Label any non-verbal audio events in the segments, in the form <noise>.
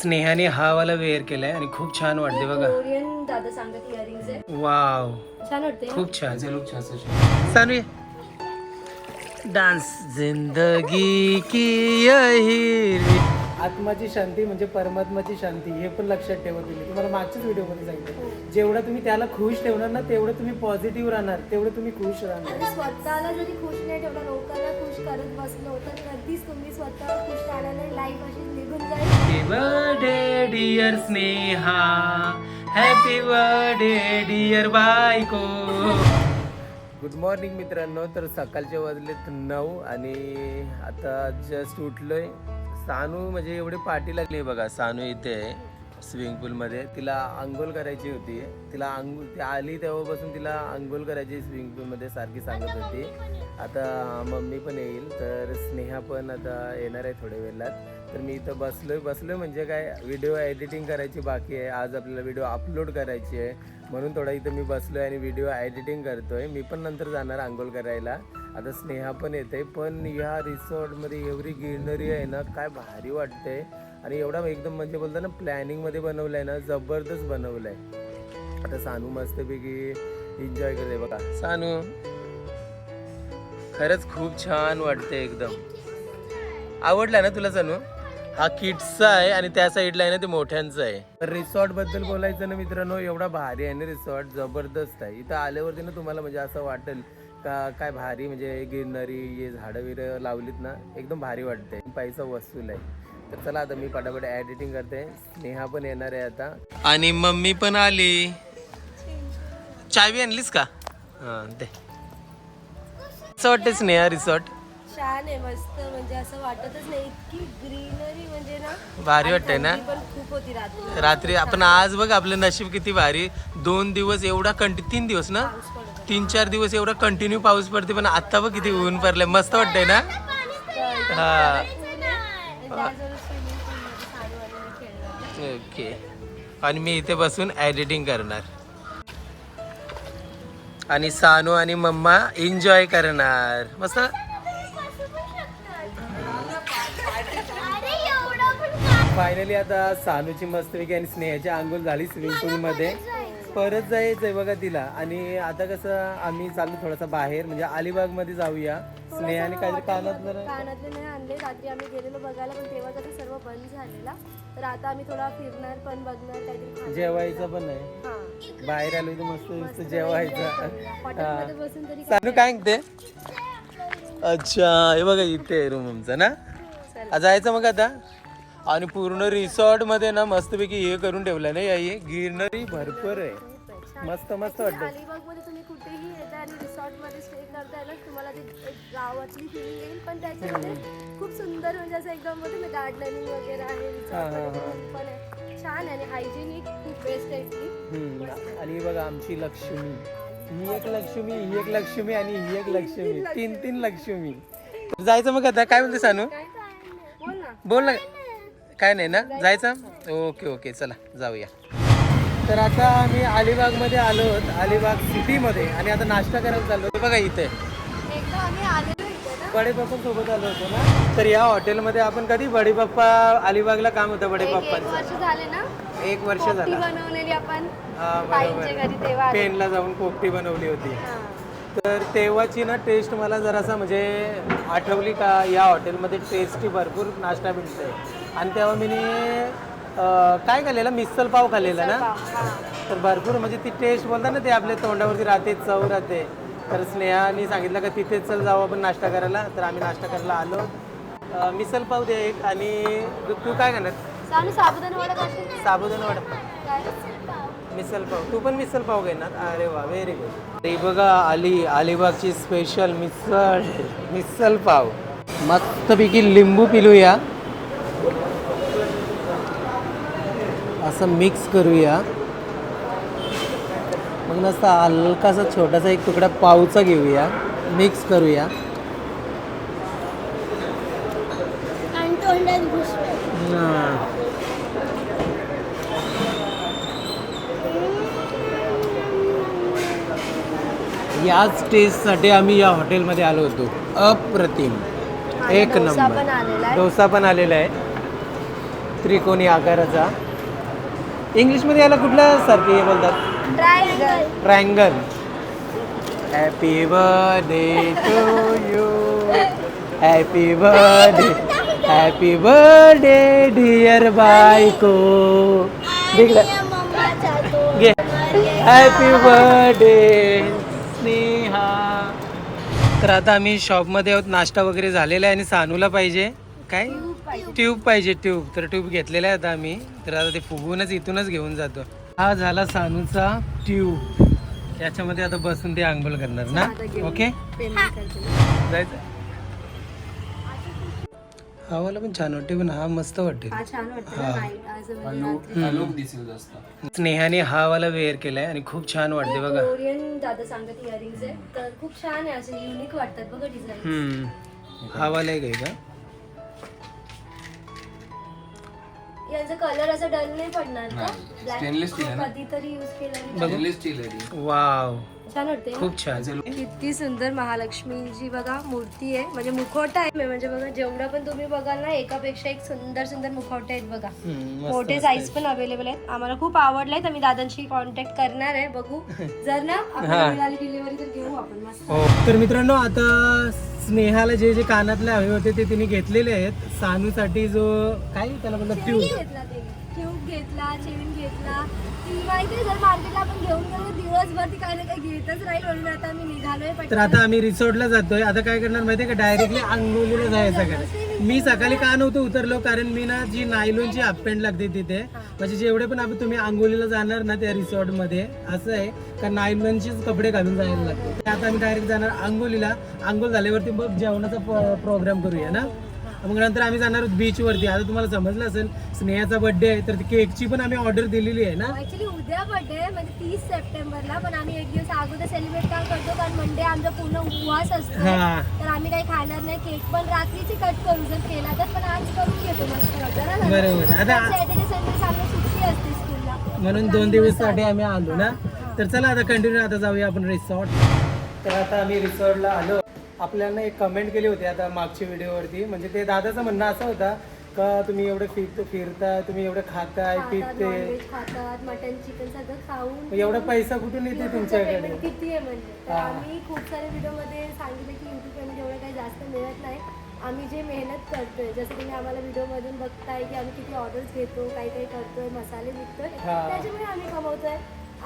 स्नेहाने हा वाला वेअर केलाय आणि खूप छान वाटते बघा. कोरियन दादा सांगत इयरिंग्स आहे वाव छान वाटते ना? खूप छान. सानवी. डान्स जिंदगी की यही. आत्माची शांती म्हणजे परमात्माची शांती हे पण लक्षात ठेवा तुम्ही. तुम्हाला मागच्याच व्हिडिओमध्ये सांगितलं. जेवढं तुम्ही त्याला खुश ठेवणार ना तेवढं तुम्ही पॉझिटिव्ह राहणार. तेवढं तुम्ही खुश राहणार. आता स्वतःला जरी खुश नाही ठेवलं लोकांना खुश करत बसलो तर कधीच तुम्ही स्वतःला खुश राहण्याने लाईफ अशी happy birthday dear Sneha happy birthday dear बायको. गुड मॉर्निंग मित्रांनो. तर सकाळचे वाजलेत नऊ आणि आता जस्ट उठलोय. सानू म्हणजे एवढी पाठी लागली आहे बघा सानू इथे स्विमिंग पूलमध्ये. तिला आंघोळ करायची होती. तिला आंघोळ ती आली तेव्हापासून तिला आंघोळ करायची स्विमिंग पूलमध्ये सारखी सांगत होती. आता मम्मी पण येईल तर स्नेहा पण आता येणार आहे थोड्या वेळात. तर मी इथं बसलोय. बसलोय म्हणजे काय व्हिडिओ एडिटिंग करायची बाकी आहे. आज आपल्याला व्हिडिओ अपलोड करायची आहे. म्हणून थोडा इथं मी बसलोय आणि व्हिडिओ एडिटिंग करतोय. मी पण नंतर जाणार आंघोळ करायला. आता स्नेहा पण येते. पण ह्या रिसॉर्टमध्ये एवढी ग्रीनरी आहे ना काय भारी वाटते आणि एवढा एकदम म्हणजे बोलतो ना प्लॅनिंगमध्ये बनवलं आहे ना जबरदस्त बनवलं आहे आता सानू मस्तपैकी एन्जॉय करते बघा. सानू खरंच खूप छान वाटते एकदम. आवडला ना तुला सानू? हा किड्सचा आहे आणि त्या साईडला आहे ना ते मोठ्यांचं आहे. रिसॉर्टबद्दल बोलायचं ना मित्रांनो एवढा भारी आहे ना रिसॉर्ट जबरदस्त आहे. इथं आल्यावरती ना तुम्हाला म्हणजे असं वाटेल का काय भारी म्हणजे ग्रीनरी हे झाडं बिरं लावलीत ना एकदम भारी वाटते पैसा वसूल आहे. तर चला आता मी पटापट एडिटिंग करते. स्नेहा पण येणार आहे आता. आणि मम्मी पण आली. चावी आणलीस का? हा दे. असं वाटते स्नेहा रिसॉर्ट छान आहे मस्त. म्हणजे असं वाटतच नाही इतकी ग्रीनरी म्हणजे ना भारी वाटतंय ना? पण खूप होती रात्री. रात्री आपण आज बघ आपलं नशीब किती भारी. दोन दिवस एवढा कंटि तीन दिवस ना. तीन चार दिवस एवढा कंटिन्यू पाऊस पडते पण आता बघ किती ऊन पडलंय. मस्त वाटतंय ना? हा. ओके. आणि मी इथे बसून एडिटिंग करणार. आणि सानू आणि मम्मा एन्जॉय करणार. मस्त? फायनली आता सानूची मस्तपैकी आणि स्नेहाची आंघोळ झाली स्विमिंग पूलमध्ये परत जायचंय बघा तिला. आणि आता कसं आम्ही चाललो थोडासा बाहेर म्हणजे अलिबागमध्ये जाऊया. स्नेहाने काहीतरी कानात जरा कानातले नाही आणले. रात्री आम्ही गेलेलो बघायला पण तेव्हा कसं सर्व बंद झालेला. तर आता आम्ही थोडा फिरणार पण बघणार काहीतरी. जेवायचं पण आहे. हा. बाहेर आलो तर मस्त मस्त जेवायचं. हॉटेलमध्ये बसून तरी सानू काय म्हणते? अच्छा हे बघा इथे रूम आमचा ना? जायचं मग आता? आणि पूर्ण रिसॉर्टमध्ये ना मस्तपैकी हे करून ठेवलं नाही आई. ग्रीनरी भरपूर आहे. मस्त मस्त वाटतं अलिबागमध्ये तुम्ही कुठेही येता आणि रिसॉर्टमध्ये स्टे करताय ना तुम्हाला ती एक गावातली फिलिंग येईल. पण त्याच्यामध्ये खूप सुंदर म्हणजे असं एकदम ना गार्डनिंग वगैरे आहे resort मध्ये pool पण आहे. छान आहे आणि हायजेनिक खूप बेस्ट आहे इथली. हम्म. आणि बघा आमची लक्ष्मी. ही एक लक्ष्मी ही एक लक्ष्मी आणि ही एक लक्ष्मी. तीन तीन लक्ष्मी. जायचं मग आता? काय म्हणते सानू? बोल ना. बोल ना. काय नाही ना? जायचं? ओके ओके चला जाऊया. तर आता आम्ही अलिबागमध्ये आलो अलिबाग सिटीमध्ये. आणि आता नाश्ता करायला चाललो बघा इथे. एकदा आम्ही आलेलो इथे ना. बडे पप्पा सोबत आलो होतो ना? तर या हॉटेलमध्ये आपण कधी बडे पप्पा अलिबागला काम होतं बडे एक वर्ष झाले ना? एक वर्ष ती झालं. बनवलेली आपण. पेनला जाऊन पोपटी बनवली होती. तर तेव्हाची ना टेस्ट मला जरासा म्हणजे आठवली का? या हॉटेलमध्ये टेस्टी भरपूर नाश्ता मिळते आणि तेव्हा मी काय खाल्लेलं? मिसल पाव खाल्लेला ना. तर भरपूर म्हणजे ती टेस्ट बोलतात ना ते आपल्या तोंडावरती राहते चव राहते. तर स्नेहाने सांगितलं का तिथेच चल जाऊ आपण नाश्ता करायला. तर आम्ही नाश्ता करायला आलो. मिसल पाव दे एक आणि तू काय खाणार? साबुदाणा वडा काय? मिसल पाव. तू पण मिसल पाव घेणार? अरे वा व्हेरी गुड ही बघा अली अलिबागची स्पेशल मिसळ मिसल पाव. मस्तपैकी लिंबू पिलूया. असं मिक्स करूया. मग नसता हलकासा छोटासा एक तुकडा पावचा घेऊया. मिक्स करूया. याच टेस्टसाठी आम्ही या हॉटेलमध्ये आलो होतो. अप्रतिम. एक नंबर. डोसा पण आलेला आहे. त्रिकोणी आकाराचा. इंग्लिशमध्ये याला कुठल्या सारखे हे बोलतात? Triangle triangle happy birthday to you happy birthday happy birthday dear बायको. घे. Happy birthday Sneha. तर आता आम्ही शॉपमध्ये आहोत. नाश्ता वगैरे झालेला आहे आणि सानूला पाहिजे. काय? ट्यूब पाहिजे ट्यूब. तर ट्यूब घेतलेला आहे आता आम्ही. तर आता ते फुगूनच इथूनच घेऊन जातो. हा झाला सानूचा ट्यूब. याच्यामध्ये आता बसून ते आंघोळ करणार ना? ओके? जायचं. हा मला पण छान वाटते पण हा मस्त वाटते हा स्नेहाने हा वाला वेअर केलाय आणि खूप छान वाटते बघा. कोरियन दादा सांगत इयरिंग्स आहे तर खूप छान आहे असे युनिक वाटतात बघा डिझाईन हम्म. हा वाला एक आहे का? यांचा कलर असा डल नाही पडणार का? ब्लॅक कधीतरी युज केला वाव छान वाटते खूप छान. किती सुंदर महालक्ष्मीची बघा मूर्ती आहे. म्हणजे मुखवटा आहे. म्हणजे बघा जेवढं पण तुम्ही बघाल ना एकापेक्षा एक सुंदर सुंदर मुखवटे आहेत बघा. हम्म, मस्त मोठे साईज पण अवेलेबल आहेत. आम्हाला खूप आवडले तर मी दादांशी कॉन्टॅक्ट करणार आहे. बघू. <laughs> जर ना आपल्याला मिळाली डिलिव्हरी तर घेऊ आपण. मस्त. हो. तर मित्रांनो आता स्नेहाला जे जे कानातले हवे होते ते तिने घेतलेले आहेत. सानूसाठी जो काय त्याला म्हणतात ट्यूब. घेतला ते. ट्यूब घेतला चेन घेतला. ती माहिती जर मार्केटला आपण घेऊन गेलो दिवसभर ती काही ना काही घेतच राहील. म्हणून आता आम्ही निघालोय तर पटकन. आता आम्ही रिसॉर्टला जातोय. आता काय करणार माहितीये का? डायरेक्टली आंघोलीला जायचं सकाळी मी सकाळी का नव्हतं उतरलो? कारण मी ना जी नायलॉनची हाफ पॅन्ट लागते तिथे म्हणजे जेवढे पण आपण तुम्ही आंघोलीला जाणार ना त्या रिसॉर्टमध्ये असं आहे. का नायलॉनचेच कपडे घालून जायला लागते. ते आता आम्ही डायरेक्ट जाणार आंघोलीला आंघोळ झाल्यावरती मग जेवणाचा प्रोग्राम करूया ना? मग नंतर आम्ही जाणार बीच वरती आता तुम्हाला समजलं असेल स्नेहाचा बर्थडे आहे तर केकची पण आम्ही ऑर्डर दिलेली आहे ना? ऍक्च्युली उद्या बर्थडे म्हणजे तीस सप्टेंबरला पण आम्ही एक दिवस अगोदर सेलिब्रेट का करतो कारण मंडे आमचा पूर्ण उपवास असतो हा. तर आम्ही काही खाणार नाही केक पण रात्रीची कट करू जर केला तर पण आज करून घेतो मस्त बरोबर. आता सॅटर्डे संडे चांगली सुट्टी असते स्कूलला म्हणून दोन दिवससाठी आम्ही आलो ना? तर चला आता कंटिन्यू आता जाऊया आपण रिसॉर्ट तर आता आम्ही रिसॉर्टला आलो. आपल्याला एक कमेंट केली होती आता मागच्या व्हिडिओवरती म्हणजे ते दादाचं म्हणणं असं होता का तुम्ही एवढे फिर फिरता तुम्ही एवढं खाताय पिते नॉनव्हेज खातात मटन चिकन सगळं खाऊन एवढा पैसा कुठून येते तुमच्याकडे? किती आहे म्हणजे? तर आम्ही खूप सारे व्हिडिओमध्ये सांगितलं की युट्यूब पेमेंट एवढं काही जास्त मिळत नाही. आम्ही जे मेहनत करतोय जसं तुम्ही आम्हाला व्हिडिओमधून बघताय की आम्ही किती ऑर्डर्स घेतो काही काही करतोय मसाले विकतोय हा. त्याच्यामुळे आम्ही कमवतोय.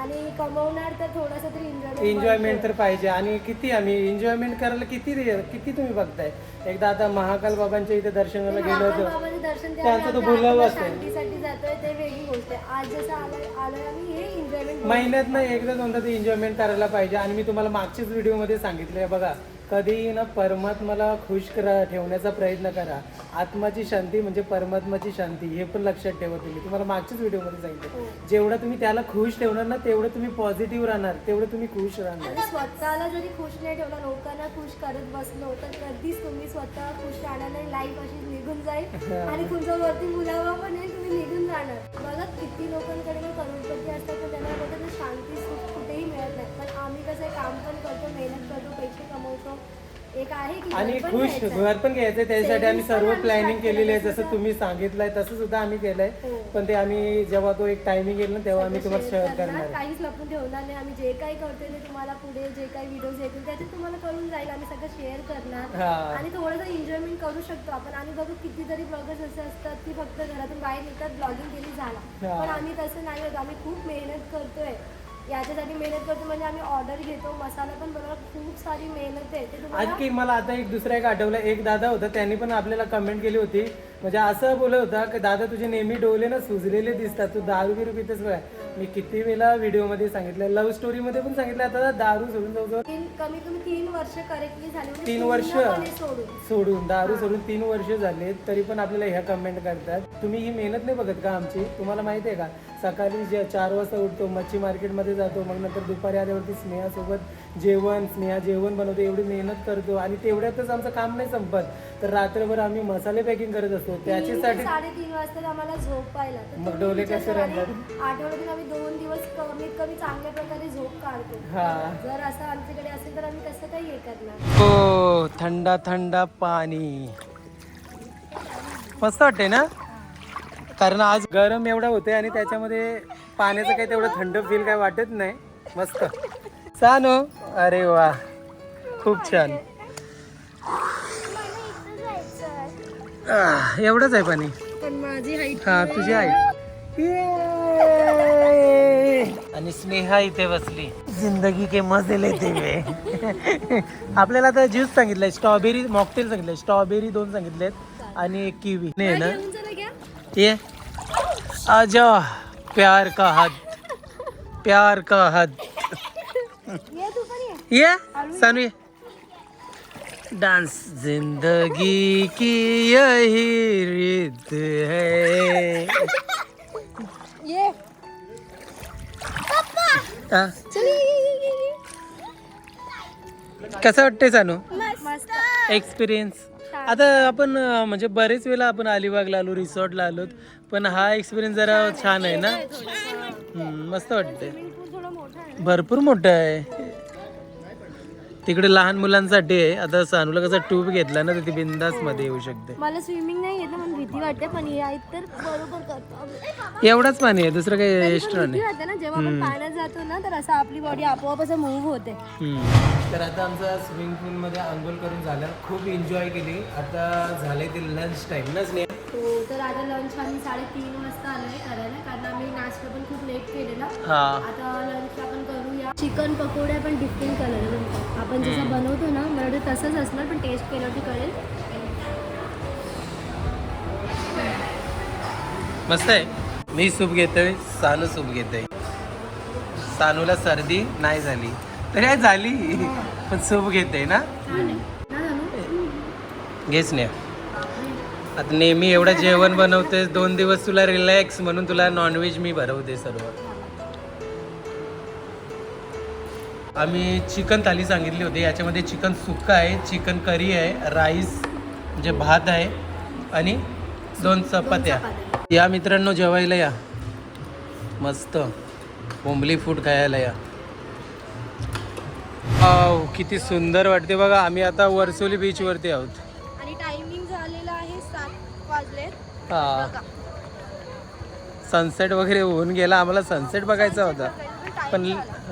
आणि कमवणार तर थोडंसं तरी एन्जॉय एन्जॉयमेंट तर पाहिजे. आणि किती आम्ही एन्जॉयमेंट करायला किती किती तुम्ही बघताय? एकदा आता महाकाल बाबांच्या इथे दर्शनाला गेलो होतो. बाबाचं दर्शन ते त्यांचं आम्ही तो बोलावं आपल्या असेल. शांतीसाठी जातोय ते वेगळी गोष्ट आहे. आज जसं आलोय आलोय आम्ही हे एन्जॉयमेंट महिन्यात ना एकदा दोनदा ते एन्जॉयमेंट करायला पाहिजे. आणि मी तुम्हाला मागच्याच व्हिडिओमध्ये सांगितलंय बघा. कधीही ना परमात्माला खुश करा ठेवण्याचा प्रयत्न करा. आत्माची शांती म्हणजे परमात्माची शांती हे पण लक्षात ठेवा तुम्ही. तुम्हाला मागच्याच व्हिडिओमध्ये सांगितलं. जेवढं तुम्ही त्याला खुश ठेवणार ना तेवढं तुम्ही पॉझिटिव्ह राहणार तेवढं तुम्ही खुश राहणार. स्वतःला जरी खुश नाही ठेवलं लोकांना खुश करत बसलो तर कधीच तुम्ही स्वतः खुश राहणार नाही. लाईफ अशी निघून जाईल. आणि तुमच्या वरती मुलावा पण येईल तुम्ही निघून जाणार. बघा किती लोकांकडे ना करोडपती असतात पण त्यांना शांती कुठेही मिळत नाही. पण आम्ही कसं आहे, काम पण करतो मेहनत करतो पैसे कमवतो. एक आहे की आणि घर पण खुश घ्यायचं. घर पण घ्यायचंय त्यासाठी आम्ही Savings पण सर्व आम्ही प्लॅनिंग start केलेली आहे जसं तुम्ही सांगितलंय तसं सुद्धा आम्ही केलंय. हो. पण ते आम्ही जेव्हा तो एक टायमिंग येईल ना तेव्हा आम्ही तुम्हाला शेअर करणार, काहीच लपून ठेवणार नाही. आम्ही जे काही करतोय ते तुम्हाला पुढे जे काही व्हिडिओज येतील त्याच्यात तुम्हाला कळून जाईल. आम्ही सगळं शेअर करणार. हा. आणि थोडंसं एन्जॉयमेंट करू शकतो आपण. आणि बघू कितीतरी ब्लॉगर्स असे असतात की फक्त घरातून बाहेर निघतात ब्लॉगिंग केली झाला. हा. पण आम्ही तसं नाही होत. आम्ही खूप मेहनत करतोय. याच्यासाठी मेहनत करतो म्हणजे आम्ही ऑर्डर घेतो. मसाला पण बनवला खूप सारी मेहनत आहे. ते तुम्हाला आणखी मला आता एक दुसरा एक आठवलं. एक दादा होता त्यांनी पण आपल्याला कमेंट केली होती. म्हणजे असं बोलत होता की दादा तुझे नेहमी डोले ना सुजलेले दिसतात. तू दारू बिरू पितेस बघा. मी किती वेळा व्हिडिओमध्ये सांगितलं लव्ह स्टोरी मध्ये पण सांगितलं आता दारू सोडून जवळजवळ तीन कमीत कमी तीन वर्ष करेक्टली झाली म्हणजे तीन वर्ष? पूर्णपणे सोडून. सोडून दारू सोडून तीन वर्ष झाले तरी पण आपल्याला ह्या कमेंट करतात. तुम्ही ही मेहनत नाही बघत का आमची? तुम्हाला माहिती आहे का? सकाळी जे चार वाजता उठतो मच्छी मार्केटमध्ये जातो मग नंतर दुपारी आल्यावरती स्नेहासोबत जेवण स्नेहा जेवण बनवतो एवढी मेहनत करतो आणि तेवढ्यातच आमचं काम नाही संपत. तर रात्रभर आम्ही मसाले पॅकिंग करत असतो. त्याच्यासाठी साडेतीन वाजता आम्हाला झोपायला मग डोले कसे राहतात? आठवड्यातून आम्ही दोन दिवस कमीत कमी चांगल्या प्रकारे झोप काढतो. हा. जर असं आमच्याकडे असेल तर आम्ही कसं काही हे करणार हो थंडा थंडा पाणी. मस्त वाटते ना? कारण आज गरम एवढा होते आणि त्याच्यामध्ये पाण्याचं काही तेवढं थंड फील काय वाटत नाही. मस्त. छान हो अरे वा. खूप छान. एवढंच आहे पाणी. हा तुझी आहे आणि स्नेहा इथे बसली. जिंदगी के मजे लेते वे आपल्याला आता ज्यूस सांगितलंय स्ट्रॉबेरी मॉकटेल सांगितलंय स्ट्रॉबेरी दोन सांगितलेत आणि एक किवी नाही ना? ये। आजा प्यार का हद। प्यार का हद। ये सानू ये। डांस जिंदगी की यही रीत है। ये। हा. कसं वाटतंय सानू? एक्सपिरियन्स आता आपण अं, म्हणजे बरेच वेळा आपण अलिबागला आलो रिसॉर्टला आलो पण हा एक्सपिरियन्स जरा छान आहे ना? हम्म, मस्त वाटतंय. स्विमिंग पूल थोडा मोठा आहे. भरपूर मोठं आहे. तिकडे लहान मुलांसाठी आहे. आता सानूला कसा ट्यूब घेतला ना तर ती बिंदासमध्ये येऊ शकते. मला स्विमिंग नाही येत ना मला भीती वाटते पण हे आहेत तर बरोबर करतो एवढाच पाणी आहे दुसरं काही एक्स्ट्रा वाटते ना जेव्हा आपण पाण्यात जातो ना तर असं आपली बॉडी आपोआप असं मूव्ह होते. नाही तर आता आमचा स्विमिंग पूलमध्ये आंघोळ करून झालं खूप एन्जॉय केली. आता झालंय ते लंच टाइम ना स्नेहा? हो तर आता लंच आम्ही साडेतीन वाजता आलोय करायला कारण आम्ही नाश्ता पण खूप लेट केलेला. आता चिकन पकोडा पण डिफरंट कलर आपण जसं बनवतो ना मला तसंच असणार पण टेस्ट केल्यावरती कळेल. मस्त आहे. मी सूप घेतोय सानू सूप घेतोय. सानूला सर्दी नाही झाली. तरी आज झाली. पण सूप घेते ना? घेच नाही आता नेहमी एवढं जेवण बनवते दोन दिवस तुला रिलॅक्स म्हणून तुला नॉनव्हेज मी भरवते सर्व. आम्ही चिकन थाली सांगितली होती. याच्यामध्ये चिकन सुक्का आहे चिकन करी आहे राईस म्हणजे भात आहे आणि दोन चपात्या. या मित्रांनो जेवायला या. मस्त. कोंबली फूड खायला या. वाव, किती सुंदर वाटते बघा. आम्ही आता वर्सोली बीचवरती आहोत. आणि टायमिंग झालेला आहे सात वाजले. हा. सनसेट वगैरे होऊन गेला. आम्हाला सनसेट बघायचा होता. पण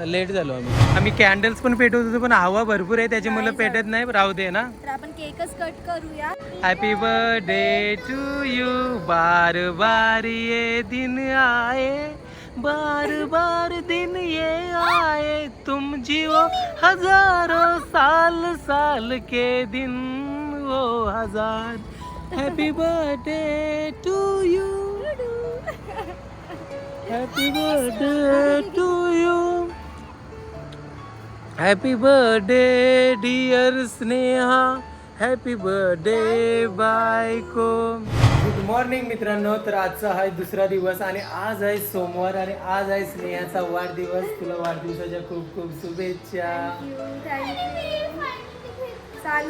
लेट झालो आम्ही. आम्ही कॅन्डल्स पण पेटवत होतो पण हवा भरपूर आहे त्याच्यामुळे पेटत नाही. राहू दे ना. तर आपण केकच कट करूया. हॅपी बर्थडे टू यू बार बार ये दिन आए बार बार दिन ये आए. तुम जियो हजारों साल साल के दिन वो हजार. Happy birthday to you happy birthday to you happy birthday dear Sneha happy birthday बायको. गुड मॉर्निंग मित्रांनो. तर आजचा आहे दुसरा दिवस आणि आज आहे सोमवार आणि आज आहे स्नेहाचा वाढदिवस. तुला वाढदिवसाच्या खूप खूप शुभेच्छा.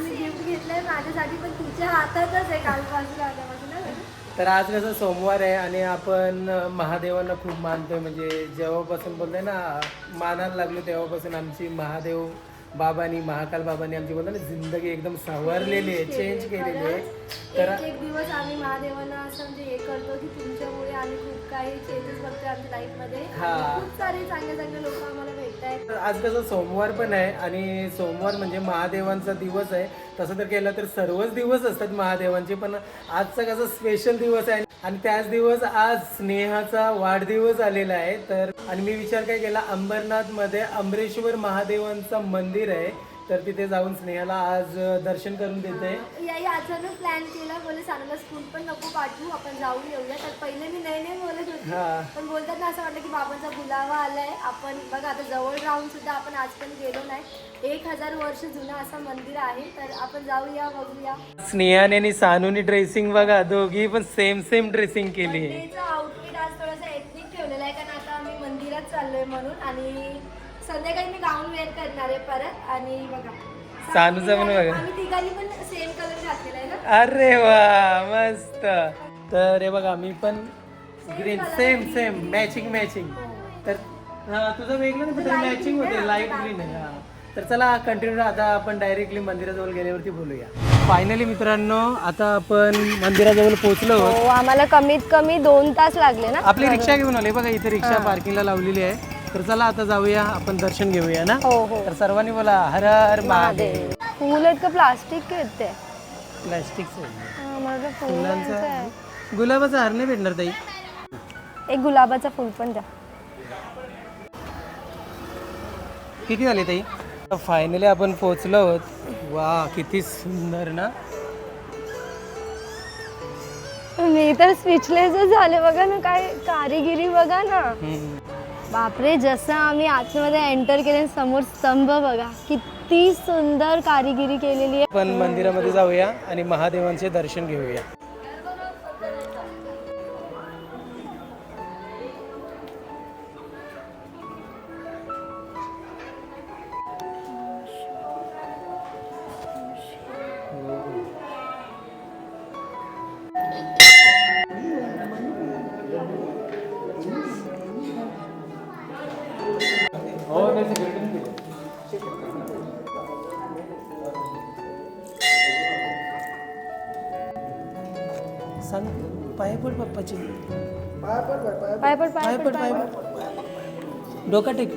गिफ्ट घेतलंय. माझ्यासाठी पण तुझ्या हातातच आहे कालपासून? तर आज कसं सोमवार आहे आणि आपण महादेवांना खूप मानतोय. म्हणजे जेव्हापासून बोलतोय ना मानायला लागलो तेव्हापासून आमची महादेव बाबांनी महाकाल बाबांनी आमची बोलतो ना जिंदगी एकदम सावरलेली आहे चेंज केलेली आहे. तर एक एक दिवस आम्ही महादेवांना असं म्हणजे हे करतो की तुमच्यामुळे आम्ही खूप काही चेंजेस बघतोय आमच्या लाईफमध्ये हा. खूप सारे चांगले चांगले लोक आम्हाला भेटत आहेत तर आज कसं सोमवार पण आहे आणि सोमवार म्हणजे महादेवांचा दिवस आहे. तसं तर केलं तर सर्वच दिवस असतात महादेवांचे पण आजचा कसा स्पेशल दिवस आहे. आणि त्याच दिवस आज स्नेहाचा वाढदिवस आलेला आहे. तर आणि मी विचार काय केला अंबरनाथमध्ये अंबरेश्वर अमरेश्वर महादेवांचं मंदिर आहे. तर तिथे जाऊन स्नेहाला आज दर्शन करून देते. याही अचानक प्लॅन केला. बोले सानूला स्कूल पण नको पाठवू. आपण जाऊन येऊया. तर पहिले मी नाही नाही बोलत होती. हा. पण बोलतात ना असं वाटलं की बाबांचा बुलावा आलाय. आपण बघा आता जवळ राहून सुद्धा आपण आज पण गेलो नाही. एक हजार वर्ष जुनं असं मंदिर आहे. तर आपण जाऊया बघूया. स्नेहाने आणि सानूनी ड्रेसिंग बघा दोघी पण सेम सेम ड्रेसिंग केली आहे. आउटफिट आज थोडासा एथनिक ठेवलेला आहे. कारण आता आम्ही मंदिरात चाललोय म्हणून. आणि संध्याकाळी मी गाऊन वेअर करणार आहे परत आणि बघा. सानूचं पण बघा. आम्ही तिघांनी पण सेम कलर घातलेला आहे ना? अरे वा मस्त. तर हे बघा मी पण green same same matching matching तर हा तुझं वेगळं ना मॅचिंग होते लाइट ग्रीन आहे हा. तर चला कंटिन्यू आता आपण डायरेक्टली मंदिराजवळ गेल्यावरती बोलूया. फायनली मित्रांनो आता आपण मंदिराजवळ पोहोचलो. आहोत. हो आम्हाला कमीत कमी दोन तास लागले ना. आपली रिक्षा घेऊन आली बघा इथे रिक्षा पार्किंगला लावलेली आहे. तर चला आता जाऊया आपण दर्शन घेऊया ना? हो हो. तर सर्वांनी बोला हर हर महादेव. फुल आहेत का प्लास्टिक आहेत ते प्लॅस्टिकचं हा, मला वाटलं फुलांचं आहे. गुलाबाचा हार नाही भेटणार ताई. एक गुलाबाचं फुल पण द्या. किती झाले ताई? फायनली आपण पोहोचलो आहोत. वा किती सुंदर ना? मी तर स्पीचलेसच झाले. बघा ना काय कारिगिरी बघा ना. हम्म. बापरे जसं आम्ही आतमध्ये एंटर केले समोर स्तंभ बघा किती सुंदर कारिगिरी केलेली आहे. आपण मंदिरामध्ये जाऊया आणि महादेवांचे दर्शन घेऊया. सांग. पाय पड पप्पाची. पाय पड पाय पड. पड पाय पड डोका टेक.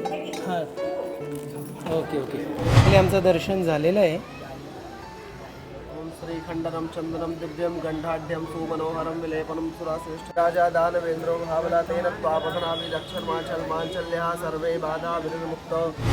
हां. Okay okay. आमचं दर्शन झालेलं आहे. श्रीखण्डनं चन्दनं दिव्यं गण्डाढ्यं सुमनोहरं विलेपनं सुराश्रेष्ठ राजा दानवेन्द्रो भावलातेन त्वापसनामि दक्षिणमाचल माञ्चल्यः सर्वे बाधा विरुमुक्त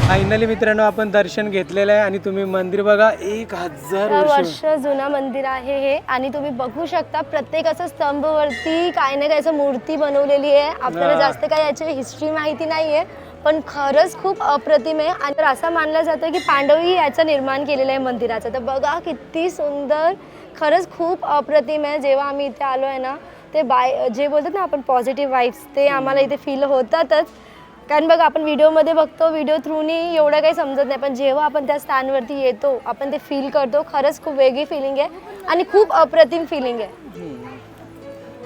फायनली मित्रांनो आपण दर्शन घेतलेलं आहे आणि तुम्ही मंदिर बघा एक हजार वर्ष. वर्ष जुना मंदिर आहे हे आणि तुम्ही बघू शकता प्रत्येक असं स्तंभवरती काही ना काही असं मूर्ती बनवलेली आहे. आपल्याला हा. जास्त काही याची हिस्ट्री माहिती नाहीये. पण खरंच खूप अप्रतिम आहे आणि असं मानलं जातं की पांडवही याचं निर्माण केलेलं आहे मंदिराचं. तर बघा किती सुंदर खरंच खूप अप्रतिम आहे जेव्हा आम्ही इथे आलो आहे ना ते बाय जे बोलतात ना आपण पॉझिटिव्ह वाईब्स ते आम्हाला इथे फील होतातच. कारण बघा आपण व्हिडिओमध्ये बघतो व्हिडिओ थ्रूनी एवढं काही समजत नाही. पण जेव्हा आपण त्या स्थानवरती येतो आपण ते फील करतो खरंच खूप वेगळी फिलिंग आहे आणि खूप अप्रतिम फिलिंग आहे.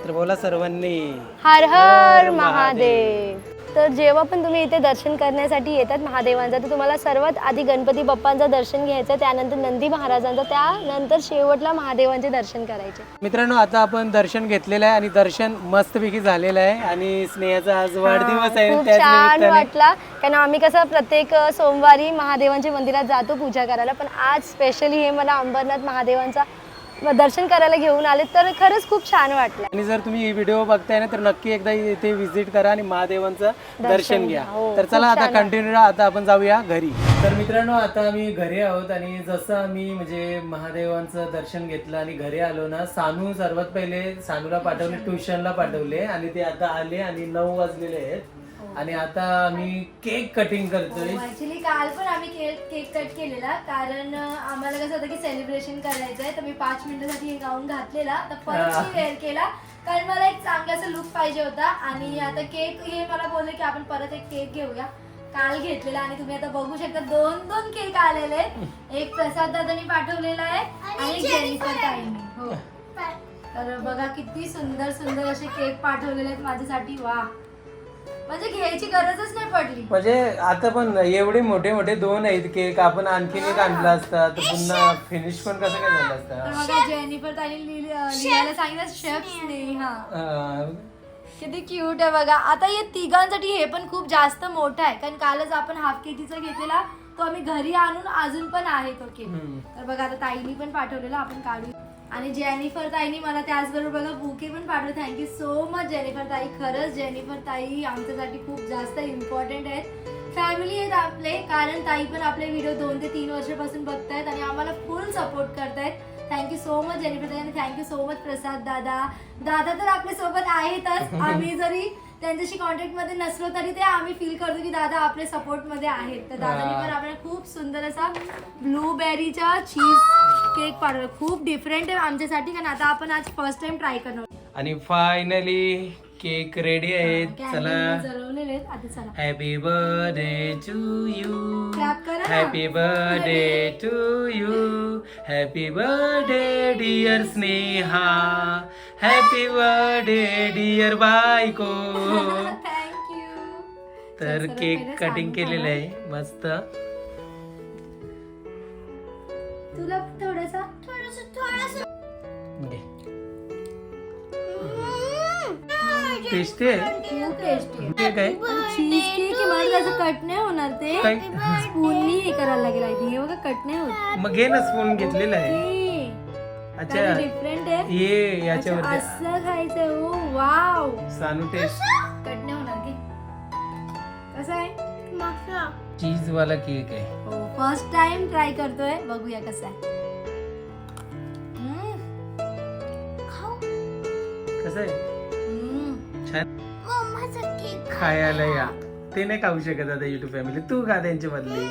तर बोला सर्वांनी. हर हर महादेव. तर जेव्हा पण तुम्ही इथे दर्शन करण्यासाठी येतात महादेवांचं तर तुम्हाला सर्वात आधी गणपती बाप्पांचं दर्शन घ्यायचं त्यानंतर नंदी महाराजांचं त्यानंतर शेवटला महादेवांचे दर्शन करायचे. मित्रांनो आता आपण दर्शन घेतलेलं आहे आणि दर्शन मस्तपैकी झालेलं आहे आणि स्नेहाचा आज वाढदिवस आहे खूप त्याच छान निमित्ताने वाटला. कारण आम्ही कसं प्रत्येक सोमवारी महादेवांच्या मंदिरात जातो पूजा करायला पण आज स्पेशली हे मला अंबरनाथ महादेवांचा दर्शन करायला घेऊन आले तर खरंच खूप छान वाटलं. आणि जर तुम्ही ही व्हिडिओ बघताय ना तर नक्की एकदा इथे व्हिजिट करा आणि महादेवांचं दर्शन घ्या. हो, तर चला आता. कंटिन्यू आता आपण जाऊया घरी. तर मित्रांनो आता आम्ही घरी आहोत आणि जसं आम्ही म्हणजे महादेवांचं दर्शन घेतलं आणि घरी आलो ना सानू सर्वात पहिले सानूला पाठवले ट्युशनला पाठवले आणि ते आता आले आणि नऊ वाजलेले आहेत. आणि आता आम्ही केक कटिंग करतोय. ऍक्च्युली काल पण आम्ही केक केक कट केलेला. कारण आम्हाला कसं होतं की सेलिब्रेशन करायचं आहे तर मी पाच मिनिटासाठी हे गाऊन घातलेला. तर परत हा. मी वेअर केला. कारण मला एक चांगलासा लुक पाहिजे होता. आणि आता केक हे मला बोलले की आपण परत एक केक घेऊया. काल घेतलेला आणि तुम्ही आता बघू शकता दोन दोन केक आलेले आहेत. एक प्रसाद दादानी पाठवलेला आहे आणि एक जेनिफर ताईंनी. हो. तर बघा किती सुंदर सुंदर असे केक पाठवलेले आहेत माझ्यासाठी. वा. म्हणजे घ्यायची गरजच नाही पडली. म्हणजे आता पण एवढे मोठे मोठे दोन आहेत केक आपण आणखीन एक आणला असता तर पुन्हा फिनिश पण कसं काय झालं तर असतं जेनिफर लिहायला सांगितलं शेफ स्नेहा अं, किती क्यूट आहे बघा. आता हे तिघांसाठी हे पण खूप जास्त मोठं आहे कारण कालच आपण हाफ केजीचा घेतलेला तो आम्ही घरी आणून अजून पण आहे तो केक हम्म. तर बघा आता ताईनी पण पाठवलेला आपण काढू. आणि जेनिफर ताईनी मला त्याचबरोबर बघा बुके पण पाठवले. थँक्यू सो मच जेनिफर ताई. खरंच जेनिफर ताई आमच्यासाठी खूप जास्त इम्पॉर्टंट आहेत. फॅमिली आहेत आपले कारण ताई पण आपले व्हिडिओ दोन ते तीन वर्षापासून बघतायत आणि आम्हाला फुल सपोर्ट करतायत. Thank you so much Jennifer ताई आणि थँक्यू सो मच प्रसाद दादा. दादा तर आपल्यासोबत आहेतच. <laughs> आम्ही जरी त्यांच्याशी कॉन्टॅक्टमध्ये नसलो तरी ते आम्ही फील करतो की दादा आपल्या सपोर्टमध्ये आहेत. तर दादानी पण आपल्याला खूप सुंदर असा ब्लूबेरीचा चीज केक पाठवला. खूप डिफरंट आहे आमच्यासाठी कारण आता आपण आज फर्स्ट टाइम ट्राय करणार आणि फायनली केक रेडी आहेत. चला. Happy birthday to you. Happy birthday to you happy birthday dear Sneha happy birthday dear बायको तर केक कटिंग केलेलं. आहे. मस्त. तुला थोडासा टेस्टी आहे? खूप टेस्टी केक आहे. चीज केक आहे मला त्याचं कट नाही होणार ते. काय? स्पूननी हे करायला लागेल आय थिंक हे बघा कट नाही होत. मग घे ना स्पून घेतलेला आहे. हे, अच्छा. डिफरंट आहे. ये याच्यावरती. असं खायचंय ओ वाव सानू टेस्ट कट नाही होणार की कसं आहे? चीज वाला केक आहे. हो फर्स्ट टाइम ट्राय करतोय. बघूया कसं आहे. हम्म, कसं आहे? खायला या ते नाही खाऊ शकत आता युट्यूब फॅमिली तू खा त्यांच्या बदली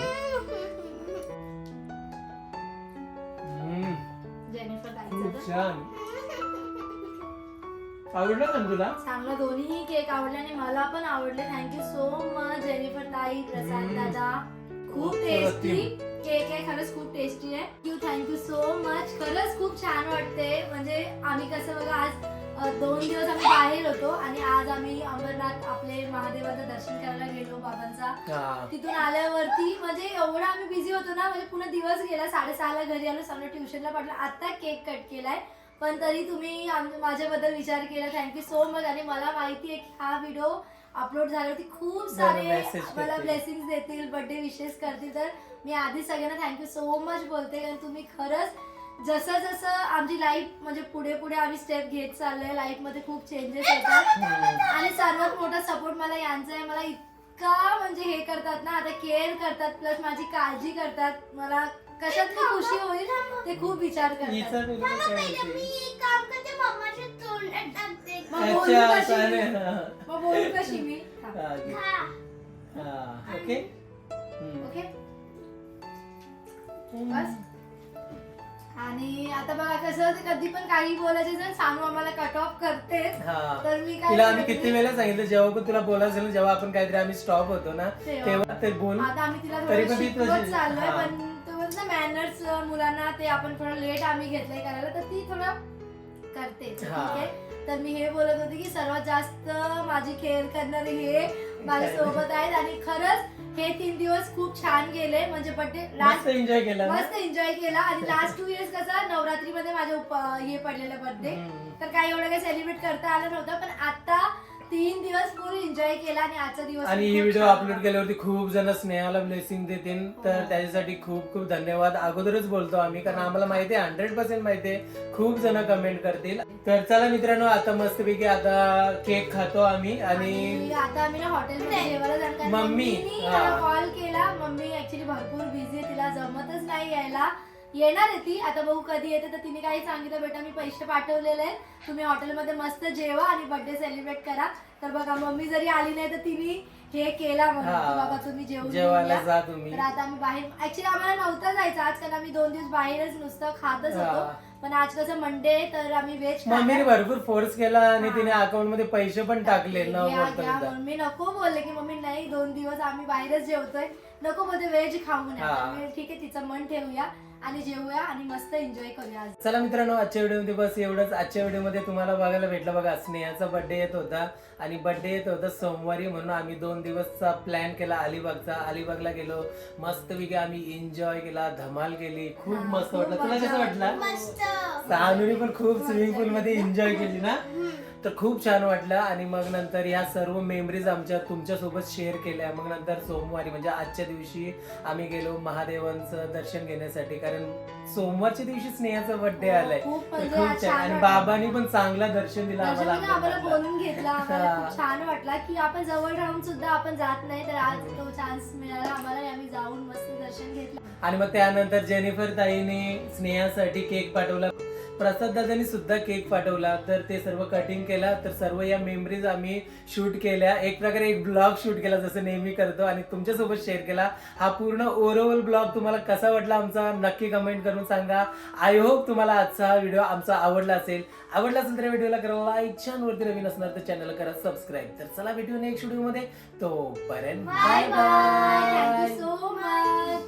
हम्म, जेनिफर खूप खायचं छान. आवडलं ना तुला? चांगलं दोन्ही केक आवडले आणि मला पण आवडले. थँक्यू सो मच जेनिफर ताई प्रसाद. दादा. खूप टेस्टी केक आहे खरंच खूप टेस्टी आहे. थँक्यू थँक्यू सो मच खरंच खूप छान वाटते म्हणजे आम्ही कसं बघा आज दोन दिवस आम्ही बाहेर होतो आणि आज आम्ही अमरनाथ आपले महादेवाचं दर्शन करायला गेलो बाबांचा. तिथून आल्यावरती म्हणजे एवढा आम्ही बिझी होतो ना म्हणजे पूर्ण दिवस गेला. साडेसहाला घरी आलो समजा ट्युशनला पडलं. आता केक कट केलाय. पण तरी तुम्ही माझ्याबद्दल विचार केला. थँक्यू सो मच आणि मला माहिती आहे की हा व्हिडिओ अपलोड झाल्यावरती खूप सारे मला. ब्लेसिंग देतील बर्थडे विशेस करतील. तर मी आधी सगळ्यांना थँक्यू सो मच बोलते. कारण तुम्ही खरंच जसं जसं आमची लाईफ म्हणजे पुढे पुढे आम्ही स्टेप घेत चाललोय लाईफमध्ये खूप चेंजेस येतात आणि सर्वात मोठा सपोर्ट मला यांचा आहे मला इतका म्हणजे हे करतात ना आता केअर करतात प्लस माझी काळजी करतात मला कशात मी खुशी होईल ते खूप विचार करतात? मग बोलू कशी मी? चालेल हा. मग बोलू कशी मी थांब. हा, घे. हा, ओके. ओके बस आणि आता बघा कसं कधी पण काही बोलायचे जर सांगू आम्हाला कट ऑफ करतेच हा तर मी काय तिला आम्ही करते? किती वेळा सांगितलं जेव्हा पण तुला बोलायचं ना जेव्हा आपण काहीतरी आम्ही स्टॉप होतो ना तेव्हा. तेव्हा ते बोल आता आम्ही तिला तरी थोडं पण ती शिकवत तशी- चाललोय हा. पण तो ना मॅनर्स मुलांना ते आपण थोडं लेट आम्ही घेतलंय करायला तर ती थोडं करते ठीक हा. आहे तर मी हे बोलत होते की सर्वात जास्त माझी केअर करणारे हे माझ्या सोबत आहेत आणि खरंच हे तीन दिवस खूप छान गेले. म्हणजे मस्त लास्ट एन्जॉय केला ना? मस्त एन्जॉय केला. आणि लास्ट टू इयर्स कसं नवरात्रीमध्ये माझे उप- हे पडलेलं बर्थडे हम्म. तर काही एवढं काही सेलिब्रेट करता आलं नव्हतं. पण आता तीन दिवस फुल एन्जॉय केला आणि आजचा दिवस आणि ही खूप व्हिडिओ छान अपलोड केल्यावरती खूप जण स्नेहाला ब्लेसिंग देतील. तर त्याच्यासाठी खूप खूप धन्यवाद. अगोदरच बोलतो आम्ही कारण आम्हाला माहिती आहे हंड्रेड पर्सेंट माहिती आहे. खूप जण कमेंट करतील. तर चला मित्रांनो आता मस्तपैकी आता केक खातो आम्ही आणि आणि आता आम्ही ना हॉटेलमध्ये जेवायला जाणार कारण मम्मी, मम्मीनी हा. मला कॉल. केला मम्मी ऍक्च्युली भरपूर बिझी आहे तिला जमतच नाही यायला. येणार आहे ती. आता बघू कधी येते. तर तिने काही सांगितलं बेटा मी पैसे पाठवलेले आहेत. तुम्ही हॉटेलमध्ये मस्त जेवा आणि बर्थडे सेलिब्रेट करा. तर बघा मम्मी जरी आली नाही तर तिने हे केला म्हणून. की बाबा तुम्ही जेवून जेवायला या. जा तुम्ही. तर आता आम्ही बाहेर ऍक्च्युली आम्हाला नव्हतं जायचं आज कारण आम्ही दोन दिवस बाहेरच नुसतं खातच. होतो. पण आज कसं मंडे तर आम्ही व्हेज मम्मीने भरपूर फोर्स केला आणि तिने अकाउंटमध्ये पैसे पण टाकले न बोलता. म्हणून मी नको बोलले की मम्मी नाही दोन दिवस आम्ही बाहेरच जेवतोय. नको बोलते व्हेज खाऊ नये. हा. ठीक आहे तिचं मन ठेवूया. आणि जेवूया आणि मस्त एन्जॉय करूया आज. चला मित्रांनो आजच्या व्हिडिओमध्ये बस एवढंच. आजच्या व्हिडिओमध्ये तुम्हाला बघायला भेटलं बघा स्नेहाचा बर्थडे येत होता. आणि बर्थडे येत होता सोमवारी म्हणून आम्ही दोन दिवसचा प्लॅन केला अलिबागचा. अलिबागला गेलो मस्तपैकी आम्ही एन्जॉय केला धमाल केली. खूप मस्त वाटलं. तुला कसं वाटलं? सानूने पण खूप स्विमिंग पूल मध्ये एन्जॉय केली ना? तर खूप छान वाटलं. आणि मग नंतर या सर्व मेमरीज आमच्या तुमच्यासोबत शेअर केल्या. मग नंतर सोमवारी म्हणजे आजच्या दिवशी आम्ही गेलो महादेवांचं दर्शन घेण्यासाठी. कारण सोमवारच्या दिवशी स्नेहाचा बर्थडे आलाय. खूप तर म्हणजे खूप छान. छान आणि वाटलं. बाबांनी पण चांगला दर्शन दिलं आम्हाला दर्शनाने आम्हाला अमरनाथला. बोलून घेतला आम्हाला हा. खूप छान वाटला की आपण जवळ राहून सुद्धा आपण जात नाही तर आज तो चान्स मिळाला आम्हाला आणि आम्ही जाऊन मस्त दर्शन घेतलं. आणि मग त्यानंतर जेनिफर ताईने स्नेहासाठी केक पाठवला. प्रसाद दादानी सुद्धा केक पाठवला तर ते सर्व कटिंग केला तर सर्व या मेमरीज आम्ही शूट केल्या. एक प्रकारे एक ब्लॉग शूट केला जसं नेहमी करतो आणि तुमच्यासोबत शेअर केला. हा पूर्ण ओव्हरऑल ब्लॉग तुम्हाला कसा वाटला आमचा नक्की कमेंट करून सांगा. आय होप तुम्हाला आजचा व्हिडिओ आमचा आवडला असेल. आवडला असेल तर व्हिडिओला करा लाईक चॅनलवरती नवीन असणार तर चॅनलला करा सबस्क्राईब तर चला भेटू नेक्स्ट व्हिडिओमध्ये. तोपर्यंत bye bye thank you so much